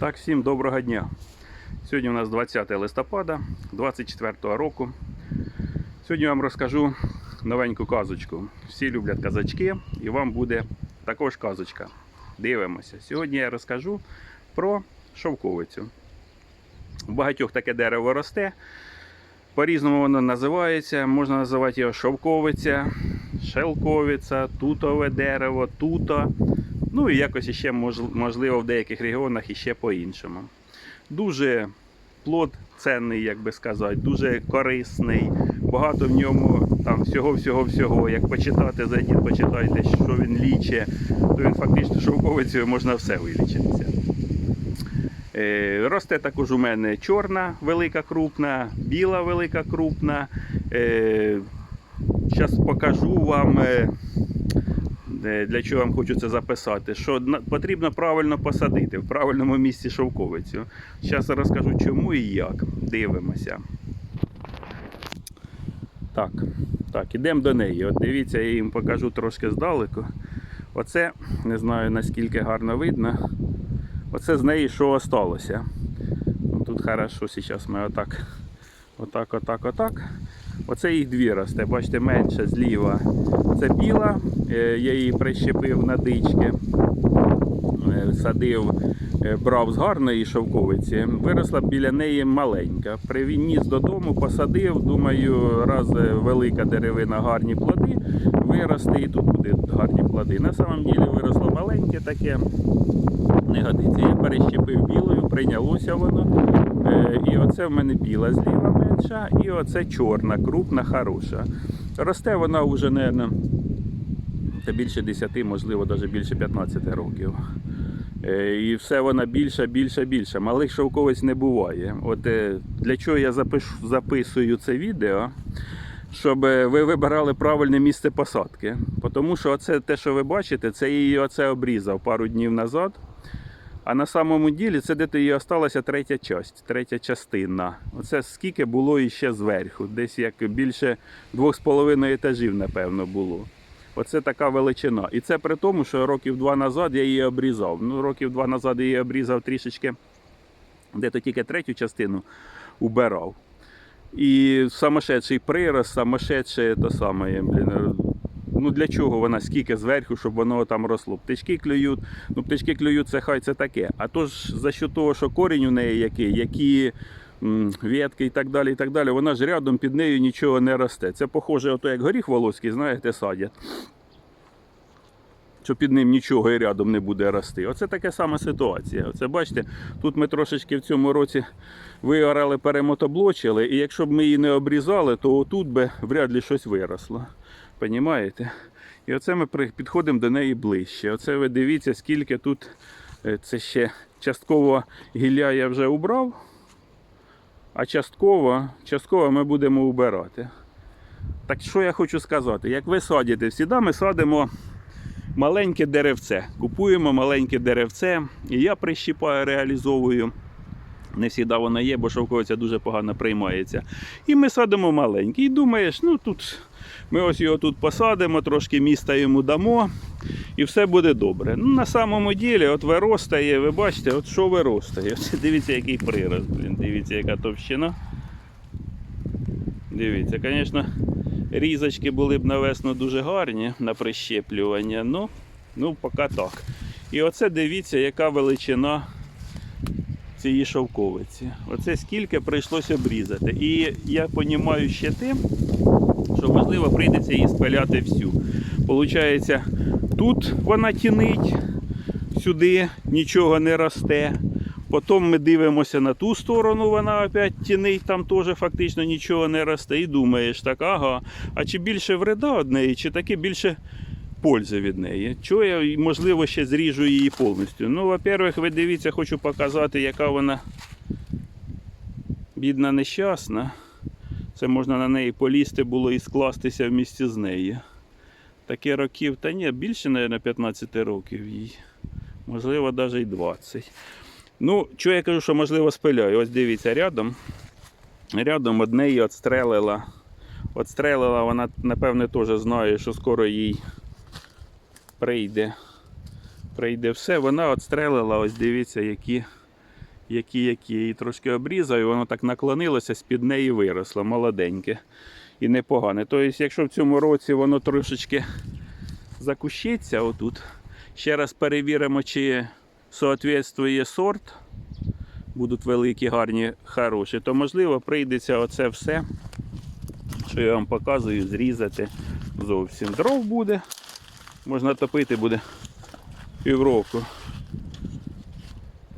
так, всім доброго дня. Сьогодні у нас 20 листопада 24 року. Сьогодні я вам розкажу новеньку казочку. Всі люблять казочки, і вам буде також казочка. Дивимося. Сьогодні я розкажу про шовковицю. У багатьох таке дерево росте. По-різному воно називається. Можна називати його шовковиця, шелковиця, тутове дерево, тута. Ну і якось іще можливо в деяких регіонах іще по-іншому. Дуже плод цінний, як би сказати, дуже корисний. Багато в ньому там всього-всього-всього. Як почитати, зайдіть, почитайте, що він лічить, то він фактично шовковицею можна все вилічитися. Е, Росте також у мене чорна велика крупна, біла велика крупна. Зараз покажу вам, е, е, для чого вам хочу це записати, що потрібно правильно посадити в правильному місці шовковицю. Зараз розкажу чому і як. Дивимося. Так, так, ідемо до неї. От дивіться, я їм покажу трошки здалеку. Оце, не знаю наскільки гарно видно. Оце з неї що осталося. Ну, Тут хорошо, зараз ми отак, отак, отак, отак. Оце їх дві росте, бачите, менше зліва. Це біла, е, я її прищепив на дички, Е, садив, е, брав з гарної шовковиці. Виросла біля неї маленька. Привініс додому, посадив, думаю, раз велика деревина, гарні плоди, виросте і тут будуть гарні плоди. На самом ділі виросло маленьке таке, не годиться. Я перещепив білою, прийнялося воно. І оце в мене біла зліва менша, і оце чорна, крупна, хороша. Росте вона вже, не та більше 10, можливо, навіть більше 15 років. Е, І все вона більша, більша, більша. Малих шовковиць не буває. От е, для чого я запишу, записую це відео, щоб е, ви вибирали правильне місце посадки. Тому що оце те, що ви бачите, це її оце обрізав пару днів назад. А на самому ділі це де її осталася третя часть, третя частина. Оце скільки було іще зверху. Десь як більше 2,5 етажів, напевно, було. Оце така величина. І це при тому, що років два назад я її обрізав. Ну, років два назад я її обрізав трішечки, де то тільки третю частину убирав. І самошедший прирост, самошедше то саме, блін, ну для чого вона скільки зверху, щоб воно там росло. Птички клюють, ну птички клюють, це хай це таке. А то ж за що того, що корінь у неї який, які ветки і так далі, і так далі, вона ж рядом під нею нічого не росте. Це похоже, ото як горіх волоський, знаєте, садять. Що під ним нічого і рядом не буде рости. Оце така сама ситуація. Оце бачите, тут ми трошечки в цьому році виорали, перемотоблочили, і якщо б ми її не обрізали, то отут би вряд ли щось виросло. Понімаєте? І оце ми підходимо до неї ближче. Оце ви дивіться, скільки тут е, це ще частково гілля я вже убрав, а частково, частково ми будемо убирати. Так що я хочу сказати, як ви садите, всіда ми садимо маленьке деревце. Купуємо маленьке деревце, і я прищіпаю, реалізовую. Не завжди воно є, бо шовковиця дуже погано приймається. І ми садимо маленький. І думаєш, ну тут ми ось його тут посадимо, трошки міста йому дамо, і все буде добре. Ну, на самому ділі, от виростає, ви бачите, от що виростає. Дивіться, який прирост, блін, дивіться, яка товщина. Дивіться, звісно, різочки були б навесно дуже гарні на прищеплювання, ну, ну поки так. І оце дивіться, яка величина цієї шовковиці. Оце скільки прийшлося обрізати. І я розумію ще тим, що можливо прийдеться її спиляти всю. Получається, тут вона тінить, сюди нічого не росте. Потім ми дивимося на ту сторону, вона опять тінить, там теж фактично нічого не росте. І думаєш, так, ага, а чи більше вреда від неї, чи таки більше пользи від неї. Чого я, можливо, ще зріжу її повністю. Ну, во-первых, ви дивіться, хочу показати, яка вона бідна нещасна. Це можна на неї полізти було і скластися в місці з нею. Таке років, та ні, більше, мабуть, 15 років їй. Можливо, навіть і 20. Ну, що я кажу, що можливо спиляю. Ось дивіться, рядом. Рядом од неї отстрелила. Отстрелила, вона, напевне, теж знає, що скоро їй прийде. Прийде все. Вона отстрелила, ось дивіться, які які, які. І трошки обрізав, і воно так наклонилося, з-під неї виросло, молоденьке і непогане. Тобто, якщо в цьому році воно трошечки закущиться отут, ще раз перевіримо, чи соответствує сорт, будуть великі, гарні, хороші, то можливо прийдеться оце все, що я вам показую, зрізати зовсім. Дров буде, можна топити буде півроку.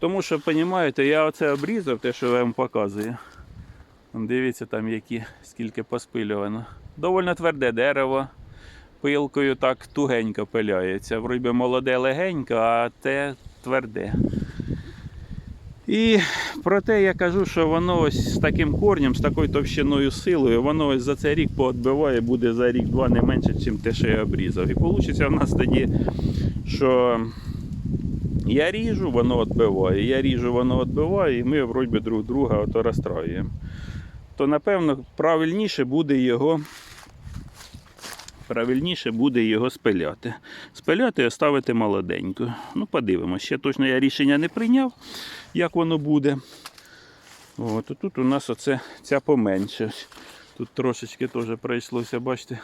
Тому що, розумієте, я оце обрізав, те, що я вам показую. Дивіться, там які, скільки поспилювано. Довольно тверде дерево. Пилкою так тугенько пиляється. Вроді молоде легенько, а те тверде. І про те я кажу, що воно ось з таким корнем, з такою товщиною силою, воно ось за цей рік поотбиває, буде за рік-два не менше, ніж те, що я обрізав. І вийде в нас тоді, що я ріжу, воно відбиває, я ріжу, воно відбиває, і ми вроді друг друга ото розстраюємо. То напевно правильніше буде його. Правильніше буде його спиляти. Спиляти і оставити молоденьку. Ну, подивимось. Ще точно я рішення не прийняв, як воно буде. От, тут у нас оце ця поменше. Тут трошечки теж прийшлося, бачите,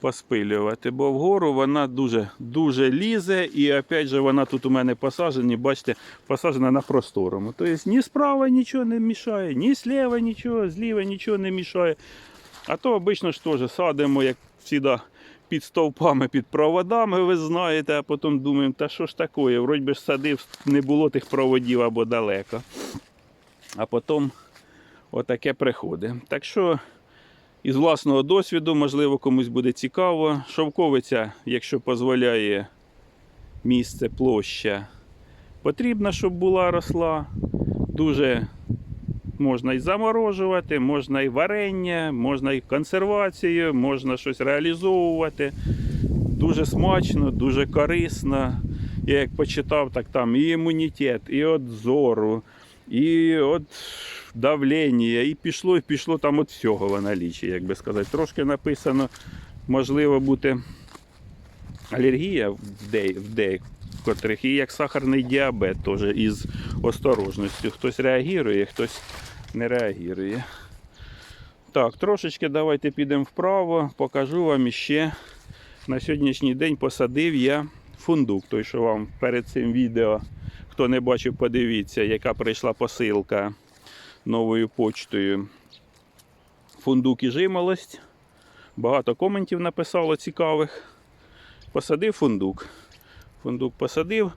поспилювати, бо вгору вона дуже дуже лізе, і опять же вона тут у мене посаджена, бачите, посаджена на просторому. Тобто ні справа нічого не мішає, ні зліва нічого, зліва нічого не мішає. А то обично ж теж садимо, як завжди, під стовпами, під проводами, ви знаєте, а потім думаємо, та що ж таке, вроді би ж садив, не було тих проводів або далеко. А потім отаке приходить. Так що із власного досвіду, можливо, комусь буде цікаво. Шовковиця, якщо дозволяє місце, площа, потрібна, щоб була росла. Дуже можна і заморожувати, можна і варення, можна і консервацію, можна щось реалізовувати. Дуже смачно, дуже корисно. Я як почитав, так там і імунітет, і от зору, і от давлення, і пішло, і пішло там от всього вона лічить, як би сказати. Трошки написано, можливо, бути алергія в де- в декотрих, і як сахарний діабет теж із осторожністю. Хтось реагує, хтось не реагує. Так, трошечки давайте підемо вправо, покажу вам іще. На сьогоднішній день посадив я фундук, той, що вам перед цим відео, хто не бачив, подивіться, яка прийшла посилка новою почтою. Фундук і жимолость. Багато коментів написало цікавих. Посадив фундук. Фундук посадив.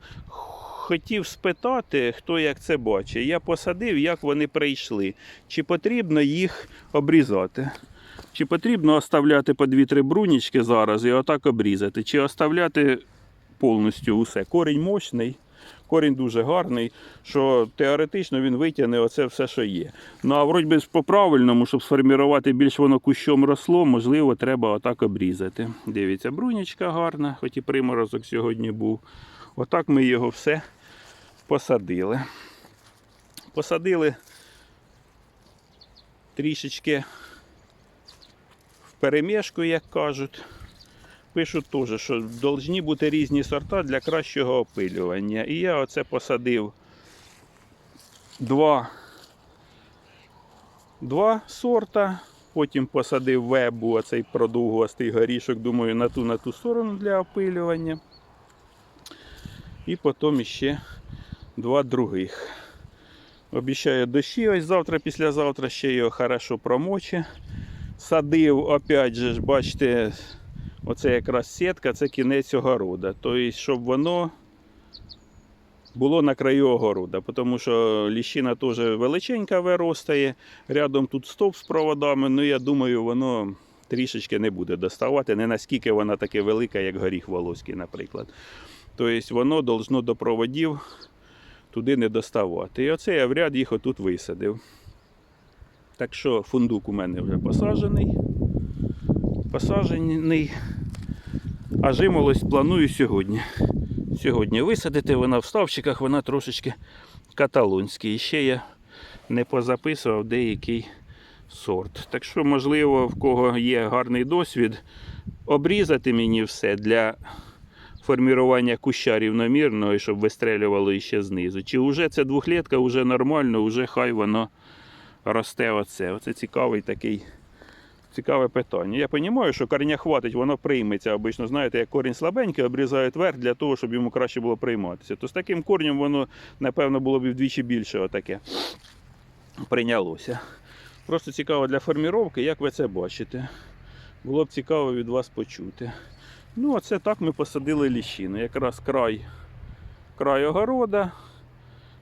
Хотів спитати, хто як це бачить. Я посадив, як вони прийшли. Чи потрібно їх обрізати? Чи потрібно оставляти по 2-3 брунічки зараз і отак обрізати? Чи оставляти повністю усе? Корінь мощний, корінь дуже гарний, що теоретично він витягне оце все, що є. Ну а вроді би ж по-правильному, щоб сформувати більш воно кущом росло, можливо, треба отак обрізати. Дивіться, брунічка гарна, хоч і приморозок сьогодні був. Отак ми його все посадили. Посадили трішечки в перемішку, як кажуть. Пишуть теж, що повинні бути різні сорта для кращого опилювання. І я оце посадив два, два сорта. Потім посадив вебу, оцей продовгостий горішок, думаю, на ту на ту сторону для опилювання. І потім ще два других. Обіцяю дощі, ось завтра, післязавтра ще його хорошо промоче. Садив, опять же, бачите, оце якраз сітка, це кінець огорода. Тобто, щоб воно було на краю огорода, тому що ліщина теж величенька виростає. Рядом тут стовп з проводами, ну я думаю, воно трішечки не буде доставати. Не наскільки вона таке велика, як горіх волоський, наприклад. Тобто воно должно до проводів туди не доставати. І оце я в ряд їх отут висадив. Так що фундук у мене вже посаджений. Посаджений. А жимолость планую сьогодні. Сьогодні висадити, вона в ставчиках, вона трошечки каталонська. І ще я не позаписував деякий сорт. Так що, можливо, в кого є гарний досвід, обрізати мені все для формування куща рівномірного щоб вистрелювало іще знизу. Чи вже це двохлітка, вже нормально, вже хай воно росте оце. Оце цікавий такий. Цікаве питання. Я розумію, що корення хватить, воно прийметься. Обично, знаєте, як корінь слабенький, обрізають верх для того, щоб йому краще було прийматися. То з таким корнем воно, напевно, було б вдвічі більше отаке прийнялося. Просто цікаво для форміровки, як ви це бачите. Було б цікаво від вас почути. Ну, оце так ми посадили ліщину. Якраз край, край огорода.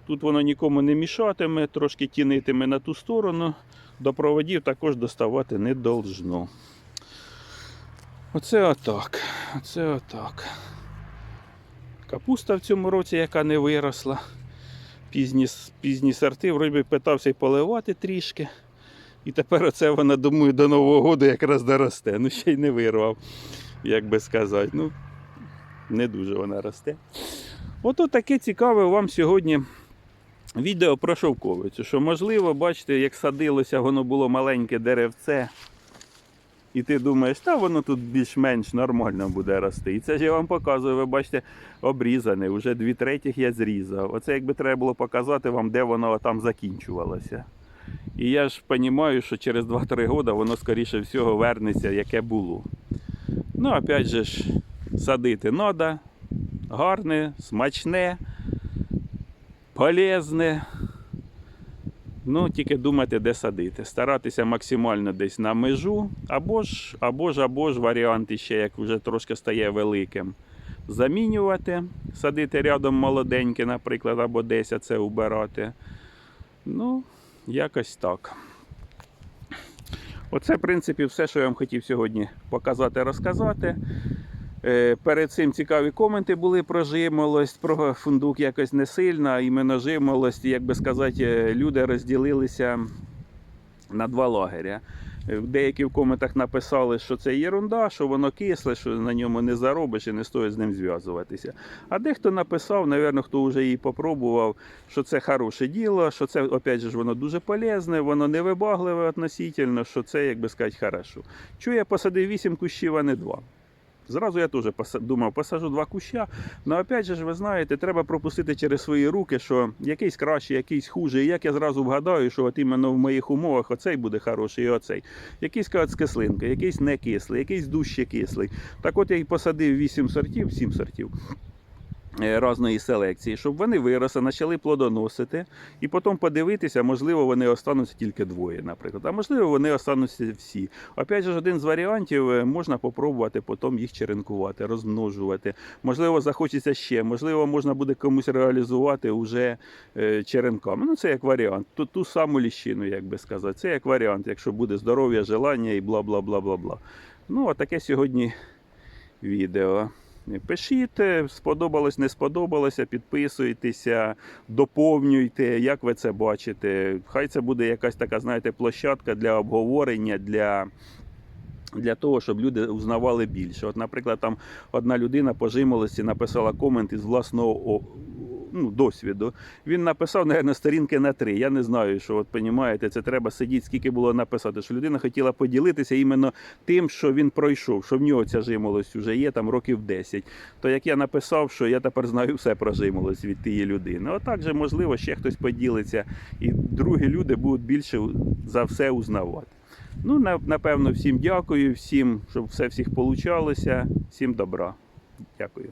Тут воно нікому не мішатиме, трошки тінитиме на ту сторону. До проводів також доставати не должно. Оце отак. Оце отак. Капуста в цьому році, яка не виросла. Пізні, пізні сорти, вроді питався й поливати трішки. І тепер оце вона, думаю, до Нового року якраз доросте. Ну, ще й не вирвав, як би сказати. Ну, не дуже вона росте. Ото таке цікаве вам сьогодні відео про шовковицю. Що можливо, бачите, як садилося, воно було маленьке деревце. І ти думаєш, та воно тут більш-менш нормально буде рости. І це ж я вам показую, ви бачите, обрізане. Вже дві третіх я зрізав. Оце якби треба було показати вам, де воно там закінчувалося. І я ж розумію, що через 2-3 роки воно, скоріше всього, вернеться, яке було. Ну, опять же ж, садити треба. Гарне, смачне, полезне. Ну, тільки думати, де садити. Старатися максимально десь на межу, або ж, або ж, або ж варіант ще, як вже трошки стає великим. Замінювати, садити рядом молоденьке, наприклад, або десь це убирати. Ну, якось так. Оце, в принципі, все, що я вам хотів сьогодні показати, розказати. Е, Перед цим цікаві коменти були про жимолость, про фундук якось не сильно, іменно жимолость, як би сказати, люди розділилися на два лагеря. Е, Деякі в коментах написали, що це єрунда, що воно кисле, що на ньому не заробиш і не стоїть з ним зв'язуватися. А дехто написав, напевно, хто вже її попробував, що це хороше діло, що це, опять же, воно дуже полезне, воно невибагливе относительно, що це, як би сказати, хорошо. Чого я посадив 8 кущів, а не 2? Зразу я теж думав, посажу два куща. але опять же ви знаєте, треба пропустити через свої руки, що якийсь краще, якийсь хуже. І як я зразу вгадаю, що от іменно в моїх умовах оцей буде хороший і оцей. Якийсь кажуть з кислинкою, якийсь не кислий, якийсь дужче кислий. Так от я і посадив 8 сортів, 7 сортів. Е, Разної селекції, щоб вони виросли, почали плодоносити, і потім подивитися, можливо, вони остануться тільки двоє, наприклад. А можливо, вони остануться всі. Опять ж, один з варіантів е, можна попробувати потім їх черенкувати, розмножувати. Можливо, захочеться ще, можливо, можна буде комусь реалізувати уже е, черенками. Ну, це як варіант. Ту, ту саму ліщину, як би сказати. Це як варіант, якщо буде здоров'я, желання і бла бла бла бла бла. Ну, а таке сьогодні відео. Пишіть, сподобалось, не сподобалося, підписуйтеся, доповнюйте, як ви це бачите. Хай це буде якась така, знаєте, площадка для обговорення, для, для того, щоб люди узнавали більше. От, наприклад, там одна людина по жимолості написала комент із власного ну, досвіду. Він написав, мабуть, сторінки на три. Я не знаю, що от розумієте, це треба сидіти, скільки було написати. Що людина хотіла поділитися іменно тим, що він пройшов, що в нього ця жимолость вже є там років 10. То як я написав, що я тепер знаю все про жимолость від тієї людини. Отак же, можливо, ще хтось поділиться, і другі люди будуть більше за все узнавати. Ну, напевно, всім дякую, всім, щоб все всіх получалося. Всім добра. Дякую.